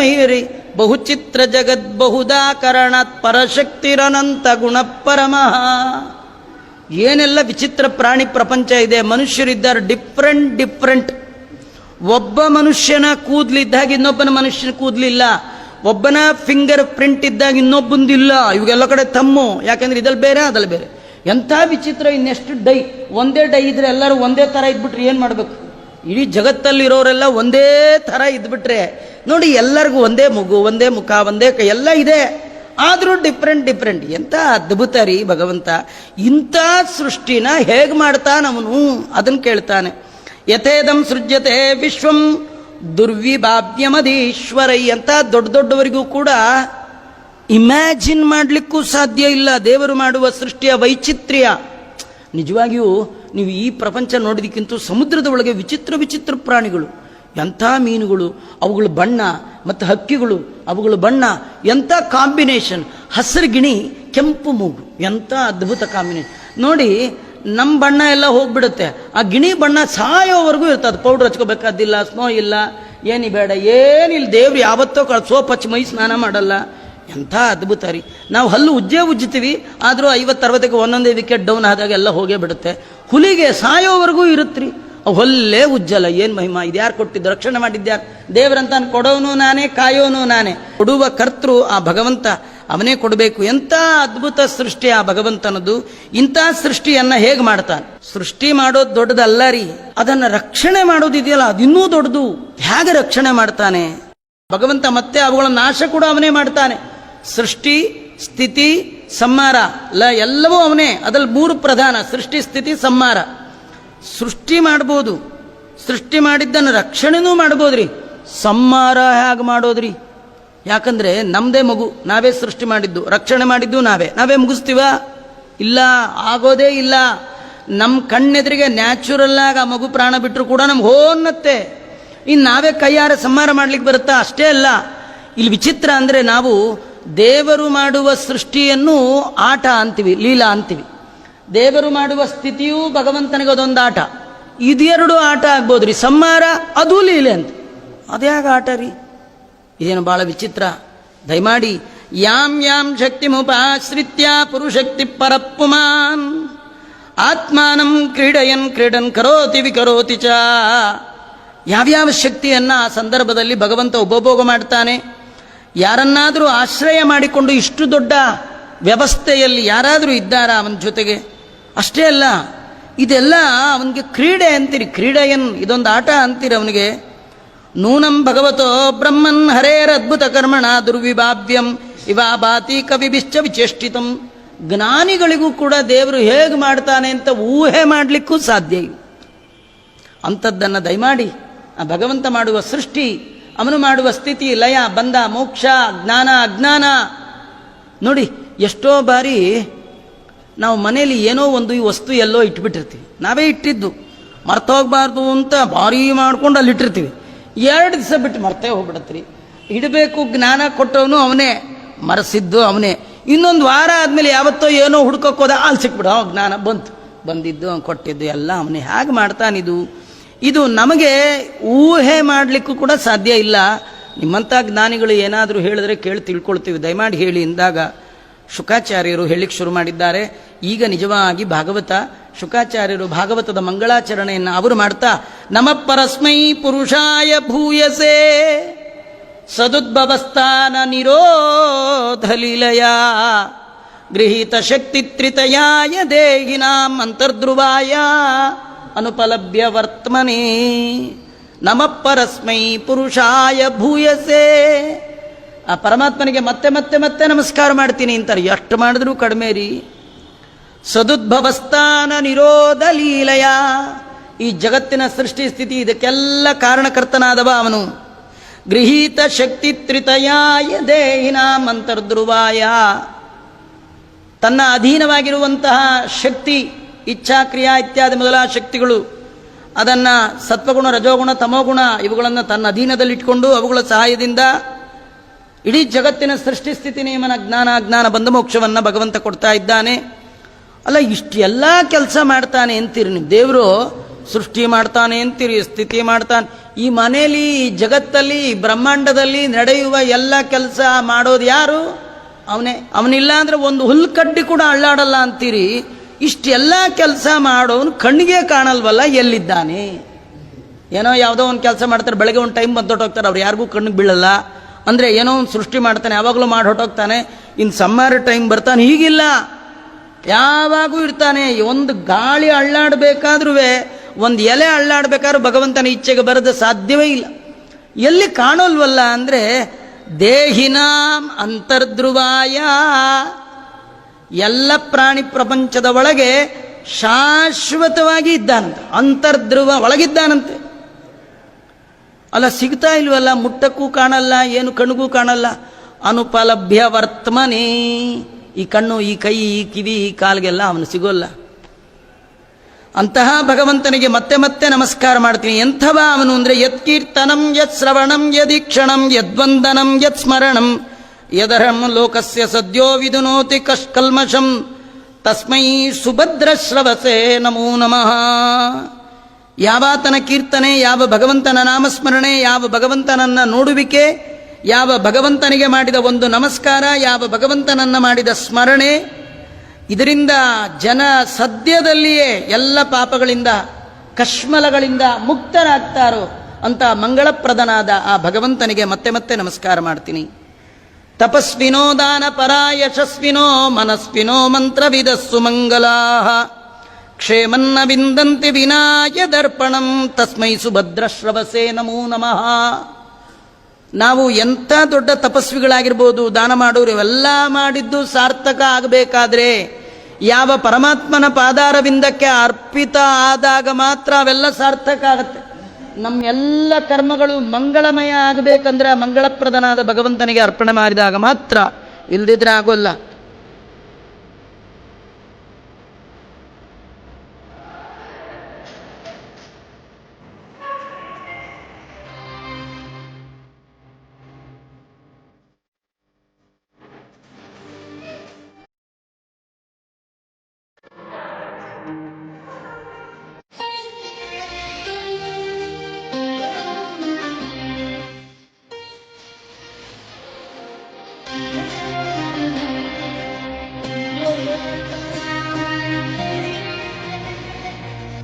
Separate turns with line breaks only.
ಮಹಿರಿ ಬಹುಚಿತ್ರ ಜಗದ್ ಬಹುದಾಕರಣಾತ್ ಪರಶಕ್ತಿರನಂತ ಗುಣ ಪರಮಃ ಏನೆಲ್ಲ ವಿಚಿತ್ರ ಪ್ರಾಣಿ ಪ್ರಪಂಚ ಇದೆ, ಮನುಷ್ಯರಿದ್ದಾರೆ, ಡಿಫ್ರೆಂಟ್ ಡಿಫ್ರೆಂಟ್. ಒಬ್ಬ ಮನುಷ್ಯನ ಕೂದಲಿದ್ದಾಗ ಇನ್ನೊಬ್ಬನ ಮನುಷ್ಯನ ಕೂದಲಿಲ್ಲ ಒಬ್ಬನ ಫಿಂಗರ್ ಪ್ರಿಂಟ್ ಇದ್ದಾಗ ಇನ್ನೊಬ್ಬಂದಿಲ್ಲ ಇವಾಗೆಲ್ಲ ಕಡೆ ತಮ್ಮು. ಯಾಕಂದ್ರೆ ಇದಲ್ಲಿ ಬೇರೆ, ಅದಲ್ಲಿ ಬೇರೆ. ಎಂಥ ವಿಚಿತ್ರ, ಇನ್ನೆಷ್ಟು ಡೈ, ಒಂದೇ ಡೈ ಇದ್ರೆ ಎಲ್ಲರೂ ಒಂದೇ ಥರ ಇದ್ಬಿಟ್ರೆ ಏನು ಮಾಡಬೇಕು? ಇಡೀ ಜಗತ್ತಲ್ಲಿರೋರೆಲ್ಲ ಒಂದೇ ಥರ ಇದ್ಬಿಟ್ರೆ ನೋಡಿ ಎಲ್ಲರಿಗೂ ಒಂದೇ ಮಗು, ಒಂದೇ ಮುಖ, ಒಂದೇ ಕೈ, ಎಲ್ಲ ಇದೆ. ಆದರೂ ಡಿಫ್ರೆಂಟ್ ಡಿಫ್ರೆಂಟ್ ಎಂಥ ಅದ್ಭುತ ರೀ ಭಗವಂತ. ಇಂಥ ಸೃಷ್ಟಿನ ಹೇಗೆ ಮಾಡ್ತಾನವನು ಅದನ್ನು ಕೇಳ್ತಾನೆ. ಯಥೇದಂ ಸೃಜ್ಯತೆ ವಿಶ್ವಂ ದುರ್ವಿಭಾವ್ಯಮದೀಶ್ವರೈ ಅಂತ ದೊಡ್ಡ ದೊಡ್ಡವರಿಗೂ ಕೂಡ ಇಮ್ಯಾಜಿನ್ ಮಾಡಲಿಕ್ಕೂ ಸಾಧ್ಯ ಇಲ್ಲ. ದೇವರು ಮಾಡುವ ಸೃಷ್ಟಿಯ ವೈಚಿತ್ರ್ಯ. ನಿಜವಾಗಿಯೂ ನೀವು ಈ ಪ್ರಪಂಚ ನೋಡಿದಕ್ಕಿಂತ ಸಮುದ್ರದ ಒಳಗೆ ವಿಚಿತ್ರ ವಿಚಿತ್ರ ಪ್ರಾಣಿಗಳು. ಎಂಥ ಮೀನುಗಳು, ಅವುಗಳ ಬಣ್ಣ ಮತ್ತು ಹಕ್ಕಿಗಳು, ಅವುಗಳ ಬಣ್ಣ, ಎಂಥ ಕಾಂಬಿನೇಷನ್, ಹಸಿರು ಗಿಣಿ, ಕೆಂಪು ಮೂಗು, ಎಂಥ ಅದ್ಭುತ ಕಾಂಬಿನೇಷನ್. ನೋಡಿ, ನಮ್ಮ ಬಣ್ಣ ಎಲ್ಲ ಹೋಗ್ಬಿಡುತ್ತೆ. ಆ ಗಿಣಿ ಬಣ್ಣ ಸಾಯೋವರೆಗೂ ಇರ್ತದೆ. ಪೌಡ್ರ್ ಹಚ್ಕೋಬೇಕಾದಿಲ್ಲ, ಸ್ನೋ ಇಲ್ಲ, ಏನಿ ಬೇಡ, ಏನಿಲ್ಲ. ದೇವ್ರು ಯಾವತ್ತೋ ಕಳ್ ಸೋಪ್ ಮೈ ಸ್ನಾನ ಮಾಡಲ್ಲ. ಎಂಥ ಅದ್ಭುತ ರೀ. ನಾವು ಹಲ್ಲು ಉಜ್ಜೇ ಉಜ್ಜುತ್ತೀವಿ, ಆದರೂ ಐವತ್ತು, ಅರವತ್ತಕ್ಕೆ ಒಂದೊಂದೇ ವಿಕೆಟ್ ಡೌನ್ ಆದಾಗ ಎಲ್ಲ ಹೋಗೇ ಬಿಡುತ್ತೆ. ಹುಲಿಗೆ ಸಾಯೋವರೆಗೂ ಇರುತ್ತೆ ಅವು ಹೊಲ್ಲೇ ಉಜ್ಜಲ, ಏನು ಮಹಿಮಾ? ಇದ್ಯಾರು ಕೊಟ್ಟಿದ್ದು? ರಕ್ಷಣೆ ಮಾಡಿದ್ಯಾರು? ದೇವರಂತ ಕೊಡೋನು ನಾನೇ, ಕಾಯೋನು ನಾನೇ. ಕೊಡುವ ಕರ್ತೃ ಆ ಭಗವಂತ, ಅವನೇ ಕೊಡಬೇಕು. ಎಂಥ ಅದ್ಭುತ ಸೃಷ್ಟಿ ಆ ಭಗವಂತನದು ಇಂಥ ಸೃಷ್ಟಿಯನ್ನ ಹೇಗೆ ಮಾಡ್ತಾನೆ? ಸೃಷ್ಟಿ ಮಾಡೋದು ದೊಡ್ಡದಲ್ಲ ರೀ. ಅದನ್ನ ರಕ್ಷಣೆ ಮಾಡೋದಿದೆಯಲ್ಲ ಅದಿನ್ನೂ ದೊಡ್ಡದು. ಹೇಗೆ ರಕ್ಷಣೆ ಮಾಡ್ತಾನೆ? ಭಗವಂತ ಮತ್ತೆ ಅವುಗಳ ನಾಶ ಕೂಡ ಅವನೇ ಮಾಡ್ತಾನೆ. ಸೃಷ್ಟಿ, ಸ್ಥಿತಿ, ಸಂಹಾರ. ಎಲ್ಲವೂ ಅವನೇ. ಅದ್ರಲ್ಲಿ ಮೂರು ಪ್ರಧಾನ, ಸೃಷ್ಟಿ, ಸ್ಥಿತಿ, ಸಂಹಾರ. ಸೃಷ್ಟಿ ಮಾಡ್ಬೋದು. ಸೃಷ್ಟಿ ಮಾಡಿದ್ದನ್ನು ರಕ್ಷಣೆನೂ ಮಾಡ್ಬೋದ್ರಿ. ಸಂಹಾರ ಹೇಗೆ ಮಾಡೋದ್ರಿ. ಯಾಕಂದರೆ ನಮ್ಮದೇ ಮಗು, ನಾವೇ ಸೃಷ್ಟಿ ಮಾಡಿದ್ದು. ರಕ್ಷಣೆ ಮಾಡಿದ್ದು ನಾವೇ. ನಾವೇ ಮುಗಿಸ್ತೀವ? ಇಲ್ಲ, ಆಗೋದೇ ಇಲ್ಲ. ನಮ್ಮ ಕಣ್ಣೆದುರಿಗೆ ನ್ಯಾಚುರಲ್ ಆಗಿ ಆ ಮಗು ಪ್ರಾಣ ಬಿಟ್ಟರು ಕೂಡ ನಮ್ಗೆ ಹೋನ್ನತ್ತೆ. ಇನ್ನು ನಾವೇ ಕೈಯಾರ ಸಂಹಾರ ಮಾಡ್ಲಿಕ್ಕೆ ಬರುತ್ತಾ? ಅಷ್ಟೇ ಅಲ್ಲ. ಇಲ್ಲಿ ವಿಚಿತ್ರ ಅಂದರೆ ನಾವು ದೇವರು ಮಾಡುವ ಸೃಷ್ಟಿಯನ್ನು ಆಟ ಅಂತೀವಿ, ಲೀಲಾ ಅಂತೀವಿ. ದೇವರು ಮಾಡುವ ಸ್ಥಿತಿಯೂ ಭಗವಂತನಿಗೆ ಅದೊಂದು ಆಟ ಇದೆರಡು ಆಟ ಆಗ್ಬೋದು ರೀ ಸಂಹಾರ, ಅದು ಲೀಲೆ ಅಂತ. ಅದ್ಯಾಗ ಆಟ ರೀ? ಇದೇನು ಬಹಳ ವಿಚಿತ್ರ. ದಯಮಾಡಿ, ಯಾಂ ಯಾಂ ಶಕ್ತಿ ಮುಪಾಶ್ರಿತ್ಯ ಪುರುಶಕ್ತಿ ಪರಪ್ಪುಮಾನ್. ಆತ್ಮಾನಂ ಕ್ರೀಡಯನ್ ಕ್ರೀಡನ್ ಕರೋತಿ ವಿಕರೋತಿ ಚ. ಯಾವ್ಯಾವ ಶಕ್ತಿಯನ್ನ ಆ ಸಂದರ್ಭದಲ್ಲಿ ಭಗವಂತ ಉಪಭೋಗ ಮಾಡ್ತಾನೆ? ಯಾರನ್ನಾದರೂ ಆಶ್ರಯ ಮಾಡಿಕೊಂಡು ಇಷ್ಟು ದೊಡ್ಡ ವ್ಯವಸ್ಥೆಯಲ್ಲಿ ಯಾರಾದರೂ ಇದ್ದಾರಾ ಅವನ ಜೊತೆಗೆ? ಅಷ್ಟೇ ಅಲ್ಲ, ಇದೆಲ್ಲ ಅವನಿಗೆ ಕ್ರೀಡೆ ಅಂತೀರಿ, ಕ್ರೀಡೆಯನ್, ಇದೊಂದು ಆಟ ಅಂತೀರಿ ಅವನಿಗೆ. ನೂನಂ ಭಗವತೋ ಬ್ರಹ್ಮನ್ ಹರೇರ ಅದ್ಭುತ ಕರ್ಮಣ ದುರ್ವಿಭಾವ್ಯಂ ಇವಾ ಭಾತಿ ಕವಿಭಿಶ್ಚ ವಿಚೇಷ್ಟಿತಂ. ಜ್ಞಾನಿಗಳಿಗೂ ಕೂಡ ದೇವರು ಹೇಗೆ ಮಾಡ್ತಾನೆ ಅಂತ ಊಹೆ ಮಾಡಲಿಕ್ಕೂ ಸಾಧ್ಯ ಅಂಥದ್ದನ್ನು ದಯಮಾಡಿ, ಆ ಭಗವಂತ ಮಾಡುವ ಸೃಷ್ಟಿ, ಅವನು ಮಾಡುವ ಸ್ಥಿತಿ, ಲಯ, ಬಂಧ, ಮೋಕ್ಷ, ಜ್ಞಾನ, ಅಜ್ಞಾನ. ನೋಡಿ, ಎಷ್ಟೋ ಬಾರಿ ನಾವು ಮನೆಯಲ್ಲಿ ಏನೋ ಒಂದು ಈ ವಸ್ತು ಎಲ್ಲೋ ಇಟ್ಬಿಟ್ಟಿರ್ತೀವಿ. ನಾವೇ ಇಟ್ಟಿದ್ದು. ಮರ್ತೋಗ್ಬಾರ್ದು ಅಂತ ಭಾರಿ ಮಾಡ್ಕೊಂಡು ಅಲ್ಲಿ ಇಟ್ಟಿರ್ತೀವಿ. ಎರಡು ದಿವಸ ಬಿಟ್ಟು ಮರ್ತೇ ಹೋಗ್ಬಿಡತ್ರಿ. ಇಡಬೇಕು, ಜ್ಞಾನ ಕೊಟ್ಟವನು ಅವನೇ, ಮರೆಸಿದ್ದು ಅವನೇ. ಇನ್ನೊಂದು ವಾರ ಆದಮೇಲೆ ಯಾವತ್ತೋ ಏನೋ ಹುಡ್ಕೋಕೋದ ಅಲ್ಲಿ ಸಿಕ್ಬಿಡು. ಅವ ಜ್ಞಾನ ಬಂತು. ಬಂದಿದ್ದು, ಅವ್ನು ಕೊಟ್ಟಿದ್ದು, ಎಲ್ಲ ಅವನೇ. ಹೇಗೆ ಮಾಡ್ತಾನಿದು ಇದು. ನಮಗೆ ಊಹೆ ಮಾಡಲಿಕ್ಕೂ ಕೂಡ ಸಾಧ್ಯ ಇಲ್ಲ. ನಿಮ್ಮಂಥ ಜ್ಞಾನಿಗಳು ಏನಾದರೂ ಹೇಳಿದ್ರೆ ಕೇಳಿ ತಿಳ್ಕೊಳ್ತೀವಿ. ದಯಮಾಡಿ ಹೇಳಿ ಎಂದಾಗ ಶುಕಾಚಾರ್ಯರು ಹೇಳಿಕ್ಕೆ ಶುರು ಮಾಡಿದ್ದಾರೆ. ಈಗ ನಿಜವಾಗಿ ಭಾಗವತ, ಶುಕಾಚಾರ್ಯರು ಭಾಗವತದ ಮಂಗಳಾಚರಣೆಯನ್ನು ಅವರು ಮಾಡ್ತಾ ನಮ ಪರಸ್ಮೈ ಪುರುಷಾಯ ಭೂಯಸೆ, ಸದುದ್ಭವಸ್ಥಾನ ನಿರೋಧಲೀಲಯ, ಗೃಹೀತ ಶಕ್ತಿ ತ್ರಿತಯಾಯ ದೇಹಿನಾಂ ಅಂತರ್ಧ್ರುವಾಯ, ಅನುಪಲಭ್ಯ ವರ್ತಮನೆ ನಮ ಪರಸ್ಮೈ ಪುರುಷಾಯ ಭೂಯಸೆ. ಆ ಪರಮಾತ್ಮನಿಗೆ ಮತ್ತೆ ಮತ್ತೆ ಮತ್ತೆ ನಮಸ್ಕಾರ ಮಾಡ್ತೀನಿ ಅಂತಾರೆ. ಎಷ್ಟು ಮಾಡಿದ್ರೂ ಕಡಿಮೆ ರೀ. ಸದುದ್ಭವಸ್ಥಾನ ನಿರೋಧ ಲೀಲಯ. ಈ ಜಗತ್ತಿನ ಸೃಷ್ಟಿ ಸ್ಥಿತಿ ಇದಕ್ಕೆಲ್ಲ ಕಾರಣಕರ್ತನಾದವ ಅವನು. ಗೃಹೀತ ಶಕ್ತಿ ತ್ರಿತಯಾಯ ದೇಹಿನಾಂ ಅಂತರ್ಧ್ರುವಾಯ ತನ್ನ ಅಧೀನವಾಗಿರುವಂತಹ ಶಕ್ತಿ ಇಚ್ಛಾಕ್ರಿಯಾ ಇತ್ಯಾದಿ ಮೊದಲ ಶಕ್ತಿಗಳು, ಅದನ್ನು ಸತ್ವಗುಣ, ರಜೋಗುಣ, ತಮೋಗುಣ ಇವುಗಳನ್ನು ತನ್ನ ಅಧೀನದಲ್ಲಿಟ್ಕೊಂಡು ಅವುಗಳ ಸಹಾಯದಿಂದ ಇಡೀ ಜಗತ್ತಿನ ಸೃಷ್ಟಿ ಸ್ಥಿತಿ ನಿಯಮನ ಜ್ಞಾನ ಅಜ್ಞಾನ ಬಂದ ಮೋಕ್ಷವನ್ನು ಭಗವಂತ ಕೊಡ್ತಾ ಇದ್ದಾನೆ. ಅಲ್ಲ ಇಷ್ಟೆಲ್ಲ ಕೆಲಸ ಮಾಡ್ತಾನೆ ಅಂತೀರಿ ನೀವು. ದೇವರು ಸೃಷ್ಟಿ ಮಾಡ್ತಾನೆ ಅಂತೀರಿ, ಸ್ಥಿತಿ ಮಾಡ್ತಾನೆ. ಈ ಮನೆಯಲ್ಲಿ ಈ ಜಗತ್ತಲ್ಲಿ ಬ್ರಹ್ಮಾಂಡದಲ್ಲಿ ನಡೆಯುವ ಎಲ್ಲ ಕೆಲಸ ಮಾಡೋದು ಯಾರು? ಅವನೇ. ಅವನಿಲ್ಲ ಅಂದ್ರೆ ಒಂದು ಹುಲ್ಕಡ್ಡಿ ಕೂಡ ಅಳ್ಳಾಡಲ್ಲ ಅಂತೀರಿ. ಇಷ್ಟೆಲ್ಲ ಕೆಲಸ ಮಾಡೋನು ಕಣ್ಣಿಗೆ ಕಾಣಲ್ವಲ್ಲ, ಎಲ್ಲಿದ್ದಾನೆ? ಏನೋ ಯಾವುದೋ ಒಂದು ಕೆಲಸ ಮಾಡ್ತಾರೆ, ಬೆಳಗ್ಗೆ ಒಂದು ಟೈಮ್ ಬಂದೊಟ್ಟು ಹೊಟ್ಟೋಗ್ತಾರೆ ಅವ್ರು ಯಾರಿಗೂ ಕಣ್ಣಿಗೆ ಬೀಳಲ್ಲ. ಅಂದರೆ ಏನೋ ಒಂದು ಸೃಷ್ಟಿ ಮಾಡ್ತಾನೆ, ಯಾವಾಗಲೂ ಮಾಡಿ ಹೊಟ್ಟೋಗ್ತಾನೆ ಇನ್ನು ಸಮ್ಮರ್ ಟೈಮ್ ಬರ್ತಾನೆ, ಹೀಗಿಲ್ಲ. ಯಾವಾಗೂ ಇರ್ತಾನೆ, ಒಂದು ಗಾಳಿ ಅಳ್ಳಾಡಬೇಕಾದ್ರೂ ಒಂದು ಎಲೆ ಅಳ್ಳಾಡ್ಬೇಕಾದ್ರೂ ಭಗವಂತನ ಇಚ್ಛೆಗೆ ಬರದ ಸಾಧ್ಯವೇ ಇಲ್ಲ. ಎಲ್ಲಿ ಕಾಣೋಲ್ವಲ್ಲ ಅಂದರೆ ದೇಹಿನಾಂ ಅಂತರ್ಧ್ರುವಾಯ. ಎಲ್ಲ ಪ್ರಾಣಿ ಪ್ರಪಂಚದ ಒಳಗೆ ಶಾಶ್ವತವಾಗಿ ಇದ್ದಾನಂತೆ, ಅಂತರ್ಧ್ರುವ ಒಳಗಿದ್ದಾನಂತೆ. ಅಲ್ಲ, ಸಿಗ್ತಾ ಇಲ್ವಲ್ಲ? ಮುಟ್ಟಕ್ಕೂ ಕಾಣಲ್ಲ, ಏನು ಕಣ್ಗೂ ಕಾಣಲ್ಲ. ಅನುಪಲಭ್ಯ ವರ್ತಮನೆ. ಈ ಕಣ್ಣು, ಈ ಕೈ, ಈ ಕಿವಿ, ಈ ಕಾಲ್ಗೆಲ್ಲ ಅವನು ಸಿಗೋಲ್ಲ. ಅಂತಹ ಭಗವಂತನಿಗೆ ಮತ್ತೆ ಮತ್ತೆ ನಮಸ್ಕಾರ ಮಾಡ್ತೀನಿ. ಎಂಥವ ಅವನು ಅಂದ್ರೆ ಯತ್ ಕೀರ್ತನಂ ಯತ್ ಶ್ರವಣಂ ಯದೀಕ್ಷಣಂ ಯದ್ವಂದನಂ ಯತ್ ಸ್ಮರಣಂ ಯದರಂ ಲೋಕಸ್ಯ ಸದ್ಯೋ ವಿಧುನೋತಿ ಕಷ್ಕಲ್ಮಷಂ. ತಸ್ಮೈ ಸುಭದ್ರ ಶ್ರವಸೆ ನಮೋ ನಮಃ. ಯಾವಾತನ ಕೀರ್ತನೆ, ಯಾವ ಭಗವಂತನ ನಾಮಸ್ಮರಣೆ, ಯಾವ ಭಗವಂತನನ್ನ ನೋಡುವಿಕೆ, ಯಾವ ಭಗವಂತನಿಗೆ ಮಾಡಿದ ಒಂದು ನಮಸ್ಕಾರ, ಯಾವ ಭಗವಂತನನ್ನ ಮಾಡಿದ ಸ್ಮರಣೆ, ಇದರಿಂದ ಜನ ಸದ್ಯದಲ್ಲಿಯೇ ಎಲ್ಲ ಪಾಪಗಳಿಂದ, ಕಶ್ಮಲಗಳಿಂದ ಮುಕ್ತರಾಗ್ತಾರೋ ಅಂತ ಮಂಗಳಪ್ರದನಾದ ಆ ಭಗವಂತನಿಗೆ ಮತ್ತೆ ಮತ್ತೆ ನಮಸ್ಕಾರ ಮಾಡ್ತೀನಿ. ತಪಸ್ವಿನೋ ದಾನ ಪರ ಯಶಸ್ವಿನೋ ಮನಸ್ವಿನೋ ಮಂತ್ರವಿದಸ್ಸು ಮಂಗಲಾ ಕ್ಷೇಮನ್ನ ವಿಂದಂತಿ ವಿನಾಯ ದರ್ಪಣಂ ತಸ್ಮೈ ಸುಭದ್ರಶ್ರವಸೇ ನಮೋ ನಮಃ. ನಾವು ಎಂಥ ದೊಡ್ಡ ತಪಸ್ವಿಗಳಾಗಿರ್ಬೋದು, ದಾನ ಮಾಡೋರು ಇವೆಲ್ಲ ಮಾಡಿದ್ದು ಸಾರ್ಥಕ ಆಗಬೇಕಾದ್ರೆ ಯಾವ ಪರಮಾತ್ಮನ ಪಾದಾರವಿಂದಕ್ಕೆ ಅರ್ಪಿತ ಆದಾಗ ಮಾತ್ರ ಅವೆಲ್ಲ ಸಾರ್ಥಕ ಆಗುತ್ತೆ. ನಮ್ಮೆಲ್ಲ ಕರ್ಮಗಳು ಮಂಗಳಮಯ ಆಗಬೇಕಂದ್ರೆ ಮಂಗಳಪ್ರದನಾದ ಭಗವಂತನಿಗೆ ಅರ್ಪಣೆ ಮಾಡಿದಾಗ ಮಾತ್ರ ಇಲ್ದಿದ್ರೆ ಆಗೋಲ್ಲ.